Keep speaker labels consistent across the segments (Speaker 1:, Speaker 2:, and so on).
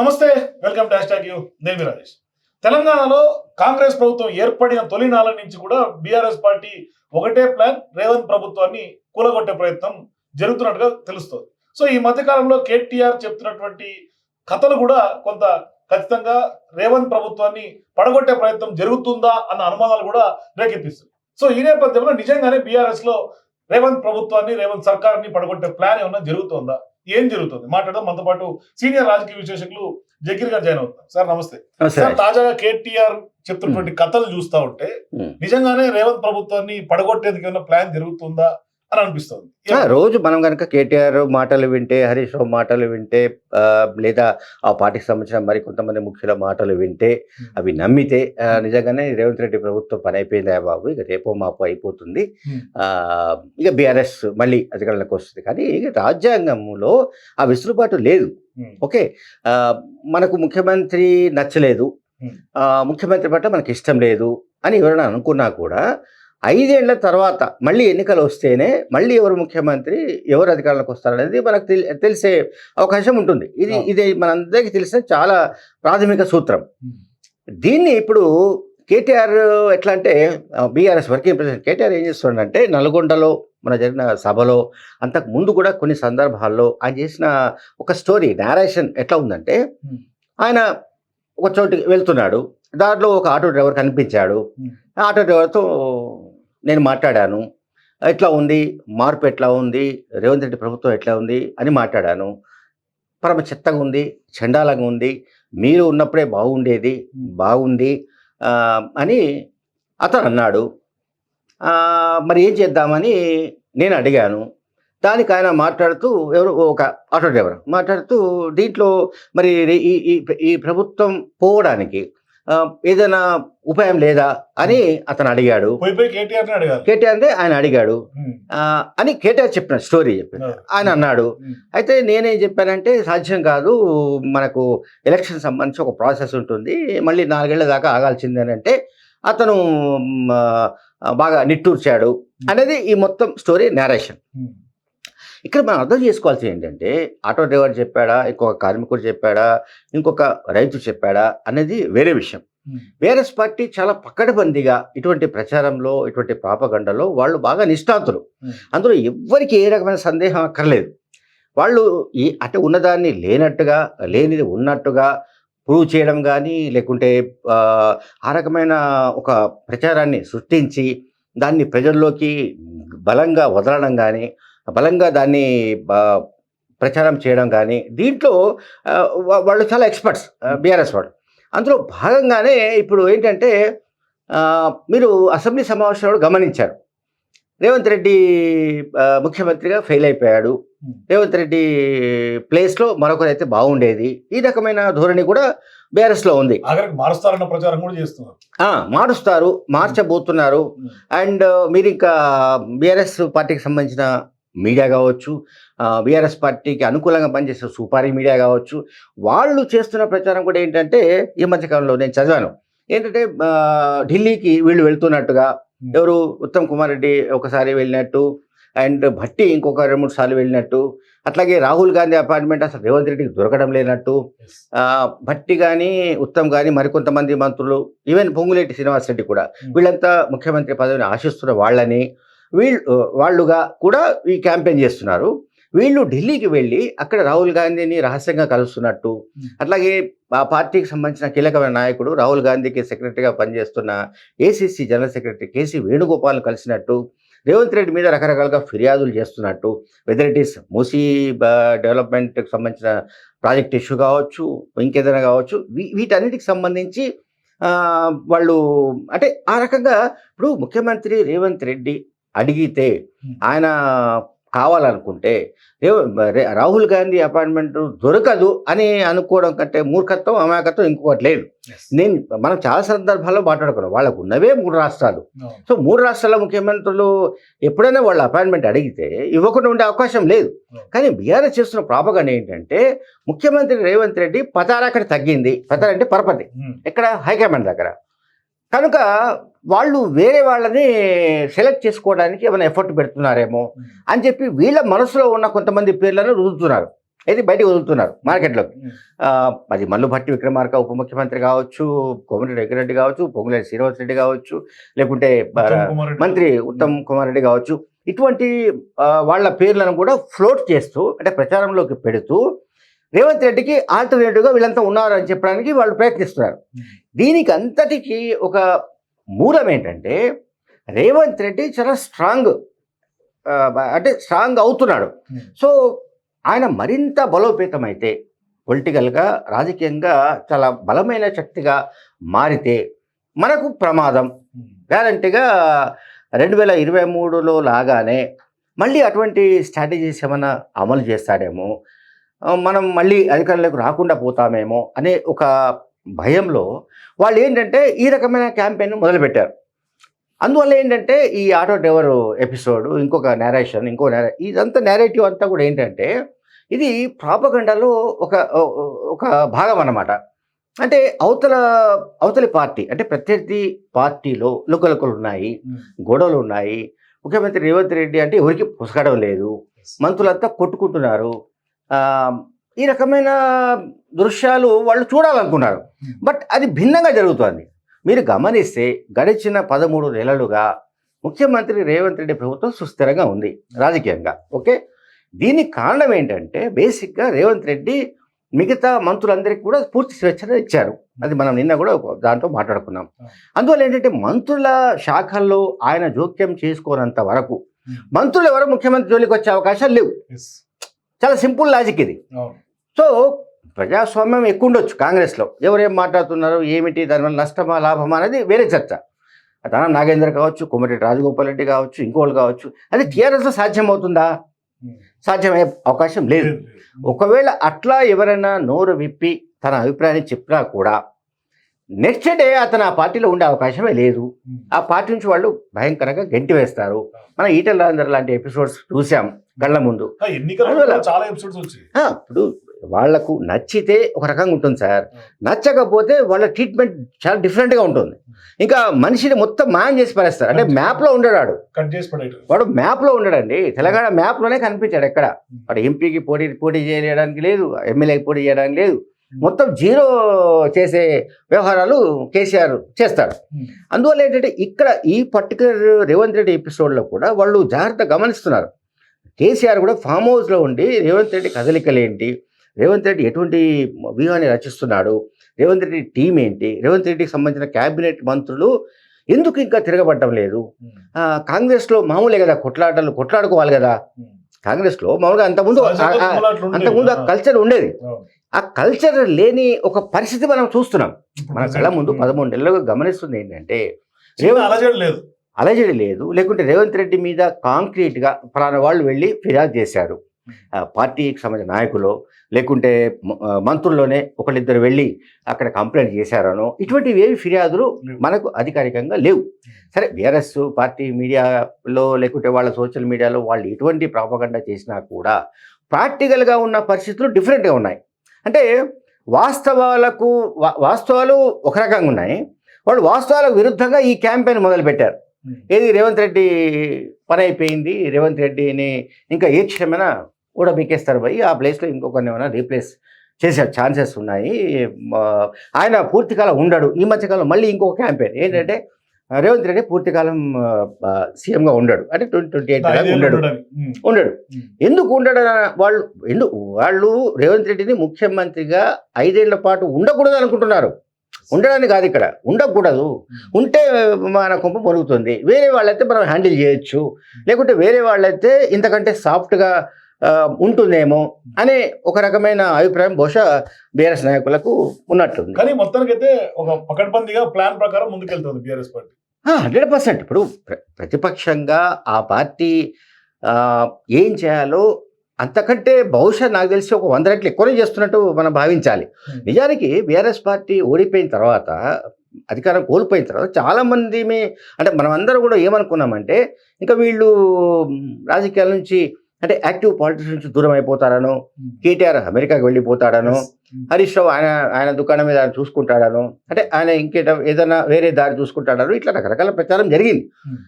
Speaker 1: నమస్తే welcome to hash you. నేను రాజేష్. తెలంగాణలో కాంగ్రెస్ ప్రభుత్వం ఏర్పడిన తొలి నాళ్ళ నుంచి కూడా బీఆర్ఎస్ పార్టీ ఒకటే ప్లాన్ రేవంత్ ప్రభుత్వాన్ని కూలగొట్టే ప్రయత్నం జరుగుతున్నట్టుగా తెలుస్తుంది. సో ఈ మధ్యకాలంలో కేటీఆర్ చెప్తున్నటువంటి కథలు కూడా కొంత ఖచ్చితంగా రేవంత్ ప్రభుత్వాన్ని పడగొట్టే ప్రయత్నం జరుగుతుందా అన్న అనుమానాలు కూడా రేకెత్తిస్తుంది సో ఈ నేపథ్యంలో నిజంగానే బీఆర్ఎస్లో రేవంత్ ప్రభుత్వాన్ని రేవంత్ సర్కార్ని పడగొట్టే ప్లాన్ ఏమన్నా జరుగుతుందా? ఏం జరుగుతుంది? మాట్లాడడం మనతో పాటు సీనియర్ రాజకీయ విశ్లేషకులు జకీర్ గారు జాయిన్ అవుతున్నారు. సార్ నమస్తే. సార్. తాజాగా కేటీఆర్ చెప్తున్నటువంటి కథలు చూస్తా ఉంటే. నిజంగానే రేవంత్ ప్రభుత్వాన్ని పడగొట్టేందుకు ఏమైనా ప్లాన్ జరుగుతుందా? అని అనిపిస్తుంది.
Speaker 2: రోజు మనం కనుక కేటీఆర్ మాటలు వింటే హరీష్ రావు మాటలు వింటే లేదా ఆ పార్టీకి సంబంధించిన మరి కొంతమంది ముఖ్యుల మాటలు వింటే. అవి నమ్మితే నిజంగానే రేవంత్ రెడ్డి ప్రభుత్వం పని అయిపోయిందా బాబు? ఇక రేపో మాపో అయిపోతుంది. ఆ, ఇక బీఆర్ఎస్ మళ్ళీ అధికారంలోకి వస్తుంది. కానీ ఇక రాజ్యాంగంలో ఆ వెసులుబాటు లేదు. ఓకే? మనకు ముఖ్యమంత్రి నచ్చలేదు. ముఖ్యమంత్రి పట్ల మనకి ఇష్టం లేదు అని ఎవరైనా అనుకున్నా కూడా ఐదేళ్ళ తర్వాత మళ్ళీ ఎన్నికలు వస్తేనే మళ్ళీ ఎవరు ముఖ్యమంత్రి ఎవరు అధికారంలోకి వస్తారనేది మనకు తెలి- తెలిసే అవకాశం ఉంటుంది ఇది. ఇది మనందరికీ తెలిసిన చాలా ప్రాథమిక సూత్రం. దీన్ని ఇప్పుడు కేటీఆర్ ఎట్లా అంటే బీఆర్ఎస్ వర్కింగ్ ప్రెసిడెంట్ కేటీఆర్ ఏం చేస్తున్నాడంటే నల్గొండలో మన జరిగిన సభలో అంతకు ముందు కూడా కొన్ని సందర్భాల్లో ఆయన చేసిన ఒక స్టోరీ నేరేషన్ ఎట్లా ఉందంటే. ఆయన ఒక చోటికి వెళ్తున్నాడు దాంట్లో ఒక ఆటో డ్రైవర్ కనిపించాడు ఆటో డ్రైవర్తో నేను మాట్లాడాను. ఎట్లా ఉంది? మార్పు ఎట్లా ఉంది? రేవంత్ రెడ్డి ప్రభుత్వం ఎట్లా ఉంది? అని మాట్లాడాను. పరమ చెత్తగా ఉంది చండాలంగా ఉంది. మీరు ఉన్నప్పుడే బాగుండేది బాగుంది అని అతను అన్నాడు. మరి ఏం చేద్దామని నేను అడిగాను. దానికి ఆయన మాట్లాడుతూ ఎవరు? ఒక ఆటో డ్రైవర్ మాట్లాడుతూ దీంట్లో మరి ఈ ఈ ఈ ప్రభుత్వం పోవడానికి ఏదైనా ఉపాయం లేదా అని అతను అడిగాడు.
Speaker 1: కేటీఆర్
Speaker 2: అంటే ఆయన అడిగాడు. అని కేటీఆర్ చెప్పిన స్టోరీ చెప్పాను
Speaker 1: అవును.
Speaker 2: ఆయన అన్నాడు. అయితే నేనేం చెప్పానంటే సాధ్యం కాదు మనకు ఎలక్షన్ సంబంధించి ఒక ప్రాసెస్ ఉంటుంది. మళ్ళీ నాలుగేళ్ళ దాకా ఆగాల్సిందే అంటే అతను బాగా నిట్టూర్చాడు అనేది ఈ మొత్తం స్టోరీ నేరేషన్. ఇక్కడ మనం అర్థం చేసుకోవాల్సింది ఏంటంటే ఆటో డ్రైవర్ చెప్పాడా ఇంకొక కార్మికుడు చెప్పాడా ఇంకొక రైతు చెప్పాడా అనేది వేరే విషయం. బీఆర్ఎస్ పార్టీ చాలా పకడ్బందీగా ఇటువంటి ప్రచారంలో ఇటువంటి ప్రాపగండలో వాళ్ళు బాగా నిష్ఠాతులు. అందులో ఎవ్వరికి ఏ రకమైన సందేహం అక్కర్లేదు వాళ్ళు ఈ అంటే ఉన్నదాన్ని లేనట్టుగా లేనిది ఉన్నట్టుగా ప్రూవ్ చేయడం కానీ లేకుంటే ఆ రకమైన ఒక ప్రచారాన్ని సృష్టించి దాన్ని ప్రజల్లోకి బలంగా వదలడం కానీ బలంగా దాన్ని ప్రచారం చేయడం కానీ దీంట్లో వాళ్ళు చాలా ఎక్స్పర్ట్స్ బీఆర్ఎస్ వాళ్ళు. అందులో భాగంగానే ఇప్పుడు ఏంటంటే మీరు అసెంబ్లీ సమావేశంలో గమనించారు. రేవంత్ రెడ్డి ముఖ్యమంత్రిగా ఫెయిల్ అయిపోయాడు. రేవంత్ రెడ్డి ప్లేస్లో మరొకరైతే బాగుండేది. ఈ రకమైన ధోరణి కూడా బీఆర్ఎస్లో ఉంది.
Speaker 1: మారుస్తారన్న ప్రచారం కూడా చేస్తున్నారు.
Speaker 2: మారుస్తారు మార్చబోతున్నారు. అండ్ మీరు ఇంకా బీఆర్ఎస్ పార్టీకి సంబంధించిన మీడియా కావచ్చు బీఆర్ఎస్ పార్టీకి అనుకూలంగా పనిచేసే సుపారీ మీడియా కావచ్చు వాళ్ళు చేస్తున్న ప్రచారం కూడా ఏంటంటే ఈ మధ్యకాలంలో నేను చదివాను ఏంటంటే ఢిల్లీకి వీళ్ళు వెళ్తున్నట్టుగా. ఎవరు ఉత్తమ్ కుమార్ రెడ్డి ఒకసారి వెళ్ళినట్టు అండ్ భట్టి ఇంకొక రెండు మూడు సార్లు వెళ్ళినట్టు అట్లాగే రాహుల్ గాంధీ అపాయింట్మెంట్ అసలు రేవంత్ రెడ్డికి దొరకడం లేనట్టు భట్టి కానీ ఉత్తమ్ కానీ మరికొంతమంది మంత్రులు ఈవెన్ పొంగులేటి శ్రీనివాసరెడ్డి కూడా. వీళ్ళంతా ముఖ్యమంత్రి పదవిని ఆశిస్తున్న వాళ్ళని వీళ్ళు వాళ్ళుగా కూడా ఈ క్యాంపెయిన్ చేస్తున్నారు వీళ్ళు ఢిల్లీకి వెళ్ళి అక్కడ రాహుల్ గాంధీని రహస్యంగా కలుస్తున్నట్టు
Speaker 1: Hmm.
Speaker 2: అట్లాగే ఆ పార్టీకి సంబంధించిన కీలకమైన నాయకుడు రాహుల్ గాంధీకి సెక్రటరీగా పనిచేస్తున్న ఏసీసీ జనరల్ సెక్రటరీ కేసీ వేణుగోపాల్ని కలిసినట్టు రేవంత్ రెడ్డి మీద రకరకాలుగా ఫిర్యాదులు చేస్తున్నట్టు వెదర్ ఇట్ ఈస్ మూసీ డెవలప్మెంట్కి సంబంధించిన ప్రాజెక్ట్ ఇష్యూ కావచ్చు ఇంకేదైనా కావచ్చు వీ- వీటన్నిటికి సంబంధించి వాళ్ళు అంటే ఆ రకంగా ఇప్పుడు ముఖ్యమంత్రి రేవంత్ రెడ్డి అడిగితే
Speaker 1: Hmm.
Speaker 2: ఆయన కావాలనుకుంటే రాహుల్ గాంధీ అపాయింట్మెంట్ దొరకదు అని అనుకోవడం కంటే మూర్ఖత్వం అమాయకత్వం ఇంకొకటి లేదు. నేను మనం చాలా సందర్భాల్లో మాట్లాడుకున్నాం. వాళ్ళకు ఉన్నవే మూడు రాష్ట్రాలు. సో మూడు రాష్ట్రాల ముఖ్యమంత్రులు ఎప్పుడైనా వాళ్ళ అపాయింట్మెంట్ అడిగితే ఇవ్వకుండా ఉండే అవకాశం లేదు. కానీ బీఆర్ఎస్ చేస్తున్న ప్రాపగండ ఏంటంటే ముఖ్యమంత్రి రేవంత్ రెడ్డి పతార అక్కడ తగ్గింది. పతార అంటే పరపతి.
Speaker 1: Hmm.
Speaker 2: ఎక్కడ? హైకమాండ్ దగ్గర. కనుక వాళ్ళు వేరే వాళ్ళని సెలెక్ట్ చేసుకోవడానికి ఏమైనా ఎఫర్ట్ పెడుతున్నారేమో. అని చెప్పి వీళ్ళ మనసులో ఉన్న కొంతమంది పేర్లను రుదుతున్నారు ఇది బయటికి వదులుతున్నారు మార్కెట్లోకి అది మల్లు భట్టి విక్రమార్క ఉప ముఖ్యమంత్రి కావచ్చు కోమటిరెడ్డి వెంకరెడ్డి కావచ్చు పొంగులేటి శ్రీనివాస్ రెడ్డి కావచ్చు లేకుంటే
Speaker 1: రెడ్డి.
Speaker 2: మంత్రి ఉత్తమ్ కుమార్ రెడ్డి కావచ్చు ఇటువంటి వాళ్ళ పేర్లను కూడా ఫ్లోట్ చేస్తూ అంటే ప్రచారంలోకి పెడుతూ రేవంత్ రెడ్డికి ఆల్టర్నేటివ్గా వీళ్ళంతా ఉన్నారు అని చెప్పడానికి వాళ్ళు ప్రయత్నిస్తున్నారు. దీనికి అంతటికి ఒక మూలం ఏంటంటే రేవంత్ రెడ్డి చాలా స్ట్రాంగ్ అంటే స్ట్రాంగ్ అవుతున్నాడు. సో ఆయన మరింత బలోపేతమైతే పొలిటికల్గా రాజకీయంగా చాలా బలమైన శక్తిగా మారితే మనకు ప్రమాదం. గ్యారంటీగా రెండు వేల ఇరవై మూడులో లాగానే మళ్ళీ అటువంటి స్ట్రాటజీస్ ఏమైనా అమలు చేస్తాడేమో మనం మళ్ళీ అధికారంలోకి రాకుండా పోతామేమో అనే ఒక భయంలో వాళ్ళు ఏంటంటే ఈ రకమైన క్యాంపెయిన్ మొదలుపెట్టారు. అందువల్ల ఏంటంటే ఈ ఆటో డ్రైవర్ ఎపిసోడ్ ఇంకొక నేరేషన్ ఇంకో నేరే ఇదంతా నేరేటివ్ అంతా కూడా ఏంటంటే ఇది ప్రాపగండలో ఒక ఒక భాగం అన్నమాట. అంటే అవతల అవతలి పార్టీ అంటే ప్రత్యర్థి పార్టీలో లుకలుకలు ఉన్నాయి
Speaker 1: ఉమ్.
Speaker 2: గొడవలు ఉన్నాయి. ముఖ్యమంత్రి రేవంత్ రెడ్డి అంటే ఎవరికి పుసకడం లేదు. మంత్రులంతా కొట్టుకుంటున్నారు. ఈ రకమైన దృశ్యాలు వాళ్ళు చూడాలనుకున్నారు.
Speaker 1: ఉమ్.
Speaker 2: బట్ అది భిన్నంగా జరుగుతోంది. మీరు గమనిస్తే గడిచిన పదమూడు నెలలుగా ముఖ్యమంత్రి రేవంత్ రెడ్డి ప్రభుత్వం సుస్థిరంగా ఉంది రాజకీయంగా. ఓకే? దీనికి కారణం ఏంటంటే బేసిక్గా రేవంత్ రెడ్డి మిగతా మంత్రులందరికీ కూడా పూర్తి స్వేచ్ఛను ఇచ్చారు. అది మనం నిన్న కూడా దాంట్లో మాట్లాడుకున్నాం. అందువల్ల ఏంటంటే మంత్రుల శాఖల్లో ఆయన జోక్యం చేసుకోనంత వరకు
Speaker 1: ఉమ్.
Speaker 2: మంత్రులు ఎవరు? ముఖ్యమంత్రి జోలికి వచ్చే అవకాశాలు లేవు. చాలా సింపుల్ లాజిక్ ఇది. సో ప్రజాస్వామ్యం ఎక్కువ ఉండొచ్చు కాంగ్రెస్లో ఎవరేం మాట్లాడుతున్నారు ఏమిటి దానివల్ల నష్టమా లాభమా అనేది వేరే చర్చ దాన నాగేంద్ర కావచ్చు కోమటిరెడ్డి రాజగోపాల్ రెడ్డి కావచ్చు ఇంకోళ్ళు కావచ్చు అది టీఆర్ఎస్లో సాధ్యమవుతుందా. సాధ్యమయ్యే అవకాశం లేదు. ఒకవేళ అట్లా ఎవరైనా నోరు విప్పి తన అభిప్రాయాన్ని చెప్పినా కూడా నెక్స్ట్ డే అతను ఆ పార్టీలో ఉండే అవకాశమే లేదు.
Speaker 1: ఉమ్.
Speaker 2: ఆ పార్టీ నుంచి వాళ్ళు భయంకరంగా గెంటి వేస్తారు. మన ఈటల రాజేందర్ లాంటి ఎపిసోడ్స్ చూసాం కళ్ళ ముందు. ఇప్పుడు వాళ్ళకు నచ్చితే ఒక రకంగా ఉంటుంది సార్. నచ్చకపోతే వాళ్ళ ట్రీట్మెంట్ చాలా డిఫరెంట్గా ఉంటుంది. ఇంకా మనిషిని మొత్తం మాయం చేసి పడేస్తారు అంటే మ్యాప్లో ఉండడాడు వాడు. మ్యాప్లో ఉండడండి. తెలంగాణ మ్యాప్లోనే కనిపించాడు ఎక్కడ. వాడు ఎంపీకి పోటీ పోటీ చేయడానికి లేదు ఎమ్మెల్యేకి పోటీ చేయడానికి లేదు. మొత్తం జీరో చేసే వ్యవహారాలు కేసీఆర్ చేస్తాడు
Speaker 1: ఉమ్.
Speaker 2: అందువల్ల ఏంటంటే ఇక్కడ ఈ పర్టికులర్ రేవంత్ రెడ్డి ఎపిసోడ్లో కూడా వాళ్ళు జాగ్రత్త గమనిస్తున్నారు. కేసీఆర్ కూడా ఫామ్ హౌస్లో ఉండి రేవంత్ రెడ్డి కదలికలు ఏంటి రేవంత్ రెడ్డి ఎటువంటి వ్యూహాన్ని రచిస్తున్నాడు? రేవంత్ రెడ్డి టీం ఏంటి? రేవంత్ రెడ్డికి సంబంధించిన క్యాబినెట్ మంత్రులు ఎందుకు ఇంకా తిరగబడటం లేదు? కాంగ్రెస్లో మామూలే కదా కొట్లాటలు కొట్లాడుకోవాలి కదా. కాంగ్రెస్లో మామూలుగా అంతకుముందు. అంతకుముందు ఆ కల్చర్ ఉండేది. ఆ కల్చర్ లేని ఒక పరిస్థితి మనం చూస్తున్నాం. మన కళ్ళ ముందు. పదమూడు నెలలుగా గమనిస్తుంది ఏంటంటే
Speaker 1: అలజడి లేదు.
Speaker 2: అలజడి లేదు. లేకుంటే రేవంత్ రెడ్డి మీద కాంక్రీట్గా ఫలానా వాళ్ళు వెళ్ళి ఫిర్యాదు చేశారు. పార్టీకి సంబంధించిన నాయకులు లేకుంటే మంత్రుల్లోనే ఒకళ్ళిద్దరు వెళ్ళి అక్కడ కంప్లైంట్ చేశారనో ఇటువంటివి ఏవి ఫిర్యాదులు. మనకు అధికారికంగా లేవు. సరే బీఆర్ఎస్ పార్టీ మీడియాలో లేకుంటే వాళ్ళ సోషల్ మీడియాలో వాళ్ళు ఎటువంటి ప్రాపగండా చేసినా కూడా ప్రాక్టికల్గా ఉన్న పరిస్థితులు డిఫరెంట్గా ఉన్నాయి. అంటే వాస్తవాలకు వాస్తవాలు ఒక రకంగా ఉన్నాయి. వాళ్ళు వాస్తవాలకు విరుద్ధంగా ఈ క్యాంపెయిన్ మొదలుపెట్టారు.
Speaker 1: ఉమ్.
Speaker 2: ఏది రేవంత్ రెడ్డి పని అయిపోయింది రేవంత్ రెడ్డిని ఇంకా ఏ క్షణమైనా కూడా బీకేస్తారు పోయి ఆ ప్లేస్లో ఇంకొకరిని ఏమైనా రీప్లేస్ చేసే ఛాన్సెస్ ఉన్నాయి. ఆయన పూర్తికాలం ఉండడు. ఈ మధ్యకాలం మళ్ళీ ఇంకొక క్యాంపెయిన్. ఏంటంటే రేవంత్ రెడ్డి పూర్తికాలం సీఎంగా ఉండడు. అంటే ట్వంటీ ట్వంటీ ఎయిట్ ఉండడు. ఉండడు. ఎందుకు ఉండడు? వాళ్ళు ఎందుకు వాళ్ళు రేవంత్ రెడ్డిని ముఖ్యమంత్రిగా ఐదేళ్ళ పాటు ఉండకూడదు అనుకుంటున్నారు. ఉండడానికి కాదు ఇక్కడ. ఉండకూడదు. ఉంటే మన కొంప పొరుగుతుంది. వేరే వాళ్ళైతే మనం హ్యాండిల్ చేయొచ్చు. లేకుంటే వేరే వాళ్ళైతే ఇంతకంటే సాఫ్ట్గా ఉంటుందేమో అనే ఒక రకమైన అభిప్రాయం బహుశా బీఆర్ఎస్ నాయకులకు ఉన్నట్టుంది.
Speaker 1: కానీ మొత్తానికైతే ఒక పకడ్బందీగా ప్లాన్ ప్రకారం ముందుకెళ్తుంది బీఆర్ఎస్ పార్టీ.
Speaker 2: Hundred percent. ఇప్పుడు ప్ర- ప్రతిపక్షంగా ఆ పార్టీ ఏం చేయాలో అంతకంటే బహుశా నాకు తెలిసి ఒక వంద రెట్లు ఎక్కువనే చేస్తున్నట్టు మనం భావించాలి. నిజానికి బీఆర్ఎస్ పార్టీ ఓడిపోయిన తర్వాత అధికారం కోల్పోయిన తర్వాత చాలా మంది మీ- అంటే మనం అందరం కూడా ఏమనుకున్నామంటే ఇంకా వీళ్ళు రాజకీయాల నుంచి అంటే యాక్టివ్ పాలిటిక్స్ నుంచి దూరం అయిపోతారనో
Speaker 1: ఉమ్.
Speaker 2: కేటీఆర్ అమెరికాకి వెళ్ళిపోతాడనో.
Speaker 1: ఉమ్.
Speaker 2: హరీష్ రావు ఆయన ఆయన దుకాణం మీద ఆయన చూసుకుంటాడను అంటే ఆయన ఇంకేట ఏదైనా వేరే దారి చూసుకుంటాడను ఇట్లా రకరకాల ప్రచారం జరిగింది
Speaker 1: Hmm.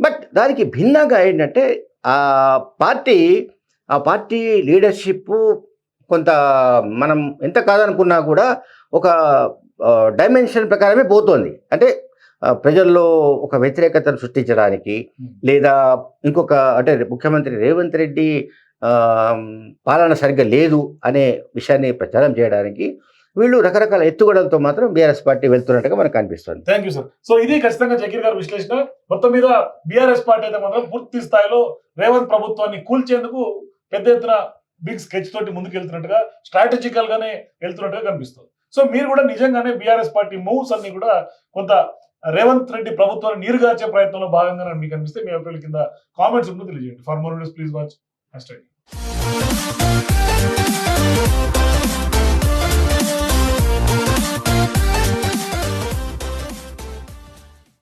Speaker 2: బట్ దానికి భిన్నంగా ఏంటంటే ఆ పార్టీ ఆ పార్టీ లీడర్షిప్ కొంత మనం ఎంత కాదనుకున్నా కూడా ఒక డైమెన్షన్ ప్రకారమే పోతోంది అంటే ప్రజల్లో ఒక వ్యతిరేకతను సృష్టించడానికి లేదా ఇంకొక అంటే ముఖ్యమంత్రి రేవంత్ రెడ్డి పాలన సరిగ్గా లేదు అనే విషయాన్ని ప్రచారం చేయడానికి వీళ్ళు రకరకాల ఎత్తుగడలతో మాత్రం బీఆర్ఎస్ పార్టీ వెళ్తున్నట్టుగా మనకు అనిపిస్తుంది.
Speaker 1: థ్యాంక్ యూ సార్ సో ఇది ఖచ్చితంగా జకీర్ గారి విశ్లేషణ. మొత్తం మీద బీఆర్ఎస్ పార్టీ అయితే మాత్రం పూర్తి స్థాయిలో రేవంత్ ప్రభుత్వాన్ని కూల్చేందుకు పెద్ద ఎత్తున బిగ్ స్కెచ్ తోటి ముందుకు వెళ్తున్నట్టుగా స్ట్రాటజికల్ గానే వెళ్తున్నట్టుగా కనిపిస్తుంది. సో మీరు కూడా నిజంగానే బీఆర్ఎస్ పార్టీ మూవ్స్ అన్ని కూడా కొంత రేవంత్ రెడ్డి ప్రభుత్వాన్ని నీరుగార్చే ప్రయత్నంలో భాగంగా మీకు అనిపిస్తే మీ అభిప్రాయాల కింద కామెంట్స్ ఉంటుంది తెలియజేయండి. For more please watch hash